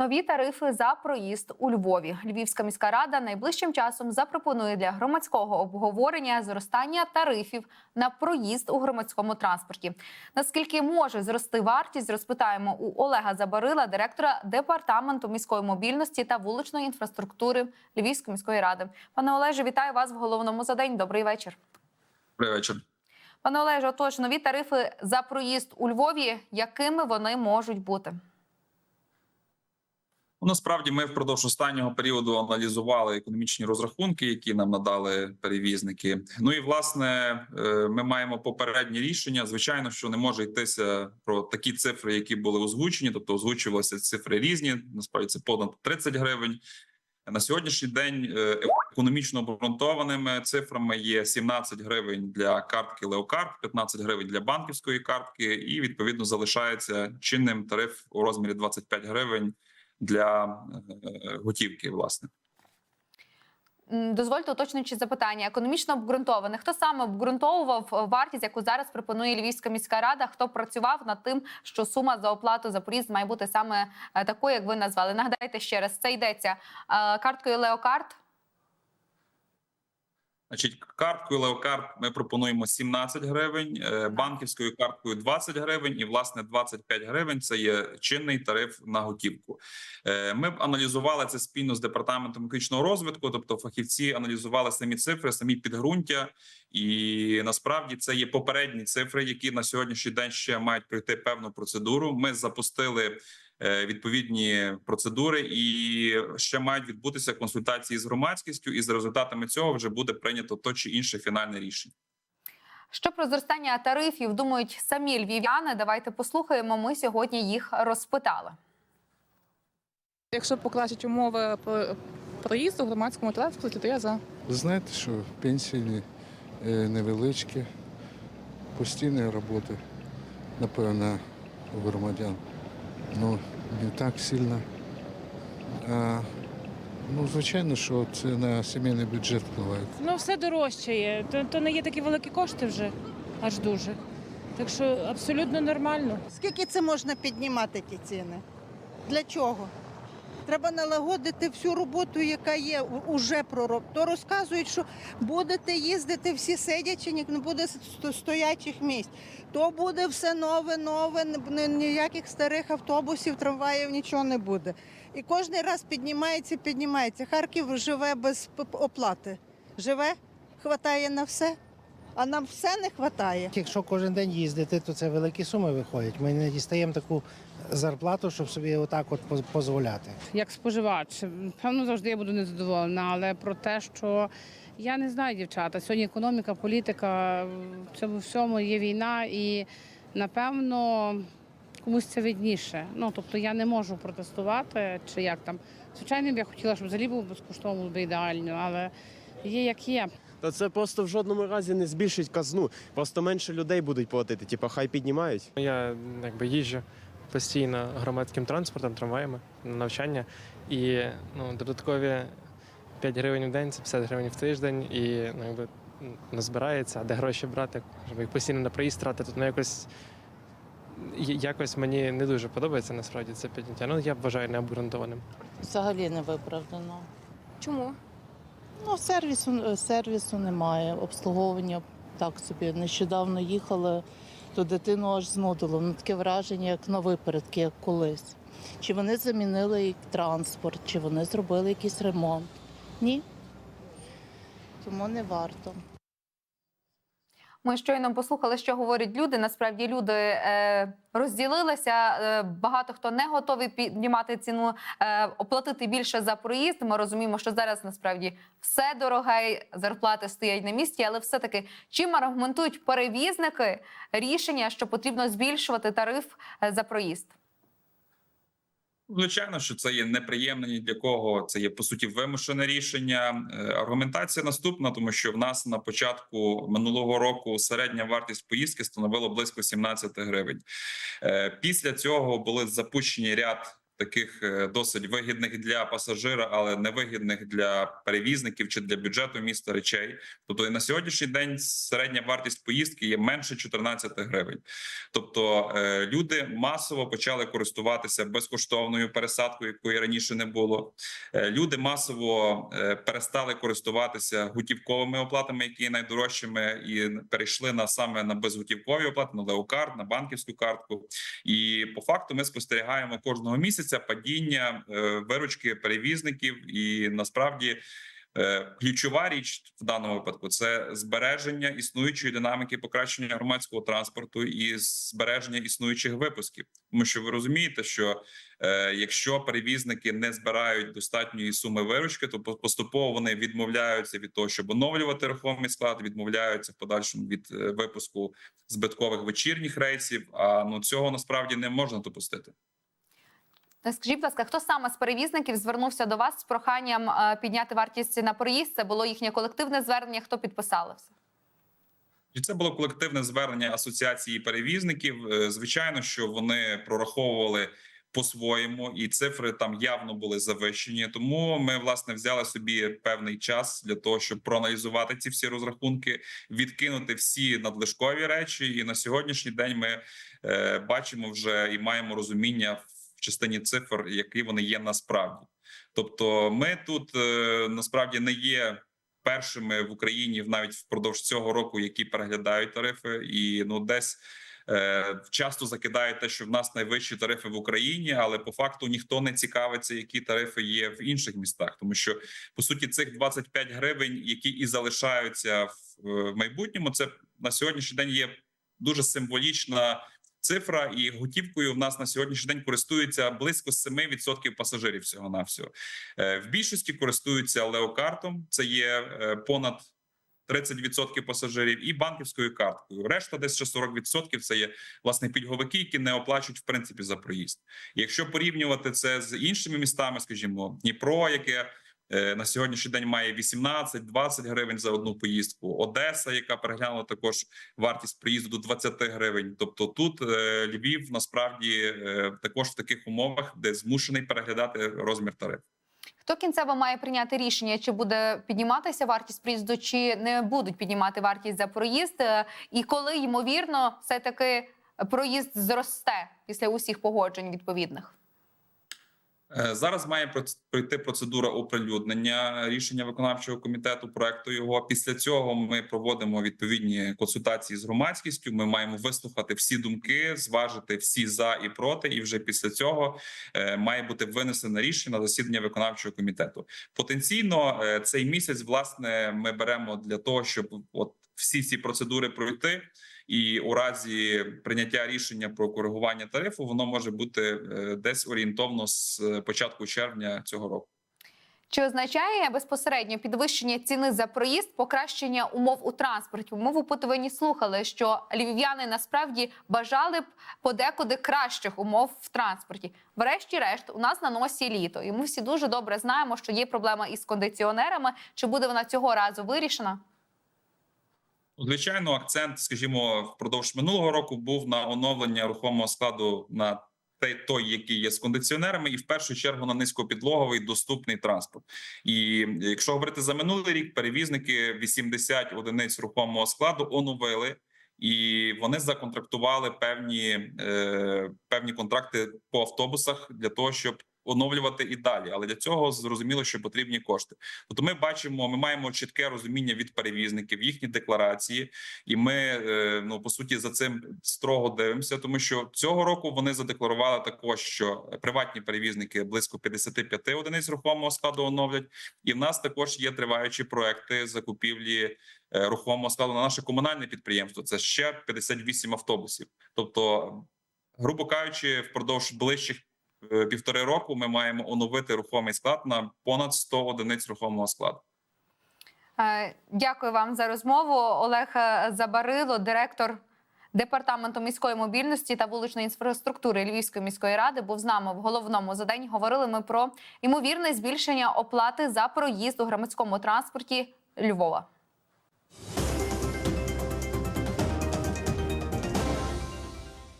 Нові тарифи за проїзд у Львові. Львівська міська рада найближчим часом запропонує для громадського обговорення зростання тарифів на проїзд у громадському транспорті. Наскільки може зрости вартість, розпитаємо у Олега Забарила, директора департаменту міської мобільності та вуличної інфраструктури Львівської міської ради. Пане Олеже, вітаю вас в головному за день. Добрий вечір. Добрий вечір. Пане Олеже, отож, нові тарифи за проїзд у Львові. Якими вони можуть бути? Ну, насправді ми впродовж останнього періоду аналізували економічні розрахунки, які нам надали перевізники. Ну і власне е, ми маємо попередні рішення. Звичайно, що не може йтися про такі цифри, які були озвучені, тобто озвучувалися цифри різні. Насправді це понад 30 гривень. На сьогоднішній день е, економічно обґрунтованими цифрами є 17 гривень для картки Леокарт, 15 гривень для банківської картки, і відповідно залишається чинним тариф у розмірі 25 гривень для е, готівки. Власне, Дозвольте уточнюючи запитання. Економічно обґрунтоване. Хто саме обґрунтовував е, вартість, яку зараз пропонує Львівська міська рада? Хто працював над тим, що сума за оплату за проїзд має бути саме е, такою, як ви назвали? Нагадайте ще раз, це йдеться карткою Леокарт. Значить, карткою Леокарт ми пропонуємо 17 гривень, е, банківською карткою 20 гривень, і власне 25 гривень це є чинний тариф на готівку. Е, Ми б аналізували це спільно з департаментом економічного розвитку, тобто фахівці аналізували самі цифри, самі підґрунтя, і насправді це є попередні цифри, які на сьогоднішній день ще мають пройти певну процедуру. Ми запустили відповідні процедури, і ще мають відбутися консультації з громадськістю, і за результатами цього вже буде прийнято то чи інше фінальне рішення. Що про зростання тарифів думають самі львів'яни? Давайте послухаємо. Ми сьогодні їх розпитали. Якщо покращать умови про- проїзду в громадському транспорті, то я за. Ви знаєте, що пенсії е, невеличкі, постійної роботи, напевно, у громадян. Ну, не так сильно. А, ну, звичайно, що це на сімейний бюджет впливає. Ну, все дорожчає. То, то не є такі великі кошти вже, аж дуже. Так що абсолютно нормально. Скільки це можна піднімати ті ціни? Для чого? Треба налагодити всю роботу, яка є уже пророб. То розказують, що будете їздити всі сидячи, ні- не буде стоячих місць. То буде все нове, нове, ніяких старих автобусів, трамваїв, нічого не буде. І кожен раз піднімається, піднімається. Харків живе без оплати. Живе, хватає на все, а нам все не хватає. Якщо кожен день їздити, то це великі суми виходять. Ми не дістаємо таку зарплату, щоб собі отак от поз- дозволяти. як споживач. Певно, завжди я буду незадоволена, але про те, що я не знаю, дівчата. Сьогодні економіка, політика, в цьому всьому є війна, і напевно комусь це видніше. Ну тобто я не можу протестувати чи як там. Звичайно, б я хотіла, щоб взагалі був безкоштовно, було б ідеально, але є як є. Та це просто в жодному разі не збільшить казну. Просто менше людей будуть платити. Типа, хай піднімають. Я якби їжджу постійно громадським транспортом, трамваями на навчання. І ну, додаткові 5 гривень в день це 50 гривень в тиждень, і ну, якби не збирається, а де гроші брати, щоб їх постійно на проїзд тратити, ну якось. Якось мені не дуже подобається насправді це підняття. Ну я вважаю необґрунтованим. Взагалі не виправдано. Чому? Ну, сервісу, сервісу немає, обслуговування так собі. Нещодавно їхали, то дитину аж знудило. Ну, таке враження, як на випередки, як колись. Чи вони замінили транспорт, чи вони зробили якийсь ремонт? Ні. Тому не варто. Ми щойно послухали, що говорять люди. Насправді люди е, розділилися. Е, багато хто не готовий піднімати ціну, е, оплатити більше за проїзд. Ми розуміємо, що зараз насправді все дороге, зарплати стоять на місці, але все-таки чим аргументують перевізники рішення, що потрібно збільшувати тариф е, за проїзд? Звичайно, що це є неприємне ні для кого. Це є по суті вимушене рішення. Е, Аргументація наступна, тому що в нас на початку минулого року середня вартість поїздки становила близько 17 гривень. Е, Після цього були запущені ряд таких е, досить вигідних для пасажира, але невигідних для перевізників чи для бюджету міста речей. Тобто на сьогоднішній день середня вартість поїздки є менше 14 гривень. Тобто е, люди масово почали користуватися безкоштовною пересадкою, якої раніше не було. Е, Люди масово перестали користуватися готівковими оплатами, які є найдорожчими, і перейшли на саме на безготівкові оплати, на леокарт, на банківську картку. І по факту ми спостерігаємо кожного місяця падіння е, виручки перевізників, і насправді. е, Ключова річ в даному випадку це збереження існуючої динаміки покращення громадського транспорту і збереження існуючих випусків. Тому що ви розумієте, що е, якщо перевізники не збирають достатньої суми виручки, то поступово вони відмовляються від того, щоб оновлювати рухомий склад, відмовляються в подальшому від випуску збиткових вечірніх рейсів. А ну цього насправді не можна допустити. Скажіть, будь ласка, хто саме з перевізників звернувся до вас з проханням е, підняти вартість на проїзд? Це було їхнє колективне звернення. Хто підписався? І це було колективне звернення асоціації перевізників. Е, Звичайно, що вони прораховували по-своєму, і цифри там явно були завищені. Тому ми власне взяли собі певний час для того, щоб проаналізувати ці всі розрахунки, відкинути всі надлишкові речі. І на сьогоднішній день ми е, бачимо вже і маємо розуміння в частині цифр, які вони є насправді. Тобто, ми тут е, насправді не є першими в Україні навіть впродовж цього року, які переглядають тарифи, і ну десь. е, Часто закидають те, що в нас найвищі тарифи в Україні, але по факту ніхто не цікавиться, які тарифи є в інших містах, тому що по суті цих 25 гривень, які і залишаються в е, майбутньому, це на сьогоднішній день є дуже символічна цифра, і готівкою в нас на сьогоднішній день користується близько 7% пасажирів всього навсього в більшості користуються леокартом. Це є е, понад 30% пасажирів, і банківською карткою. Решта десь ще 40% це є власне пільговики, які не оплачують в принципі за проїзд. Якщо порівнювати це з іншими містами, скажімо, Дніпро, яке е, на сьогоднішній день має 18-20 гривень за одну поїздку. Одеса, яка переглянула також вартість приїзду до 20 гривень. Тобто тут е, Львів насправді е, також в таких умовах, де змушений переглядати розмір тарифу. Хто кінцево має прийняти рішення, чи буде підніматися вартість проїзду, чи не будуть піднімати вартість за проїзд? Е, І коли ймовірно, все таки проїзд зросте після усіх погоджень відповідних? Е, Зараз має пройти процедура оприлюднення рішення виконавчого комітету проекту його. Після цього ми проводимо відповідні консультації з громадськістю. Ми маємо вислухати всі думки, зважити всі за і проти. І вже після цього е, має бути винесене рішення на засідання виконавчого комітету. Потенційно е, цей місяць власне ми беремо для того, щоб от всі ці процедури пройти. І у разі прийняття рішення про коригування тарифу воно може бути е, десь орієнтовно з е, початку червня цього року. Чи означає безпосередньо підвищення ціни за проїзд покращення умов у транспорті? Ми в опитуванні слухали, що львів'яни насправді бажали б подекуди кращих умов в транспорті. Врешті-решт, у нас на носі літо, і ми всі дуже добре знаємо, що є проблема із кондиціонерами. Чи буде вона цього разу вирішена? Звичайно, акцент, скажімо, впродовж минулого року був на оновлення рухомого складу на той, який є з кондиціонерами, і в першу чергу на низькопідлоговий доступний транспорт. І якщо говорити за минулий рік, перевізники 80 одиниць рухомого складу оновили. І вони законтрактували певні е, певні контракти по автобусах для того, щоб оновлювати і далі. Але для цього зрозуміло, що потрібні кошти. Тобто, ми бачимо, ми маємо чітке розуміння від перевізників, їхні декларації, і ми е, ну по суті за цим строго дивимося, тому що цього року вони задекларували також, що приватні перевізники близько 55 одиниць рухомого складу оновлять, і в нас також є триваючі проекти закупівлі е, рухомого складу на наше комунальне підприємство. Це ще 58 автобусів. Тобто, грубо кажучи, впродовж ближчих півтори року ми маємо оновити рухомий склад на понад 100 одиниць рухомого складу. Е, Дякую вам за розмову. Олег е, Забарило, директор департаменту міської мобільності та вуличної інфраструктури Львівської міської ради, був з нами в головному заданні. Говорили ми про ймовірне збільшення оплати за проїзд у громадському транспорті Львова.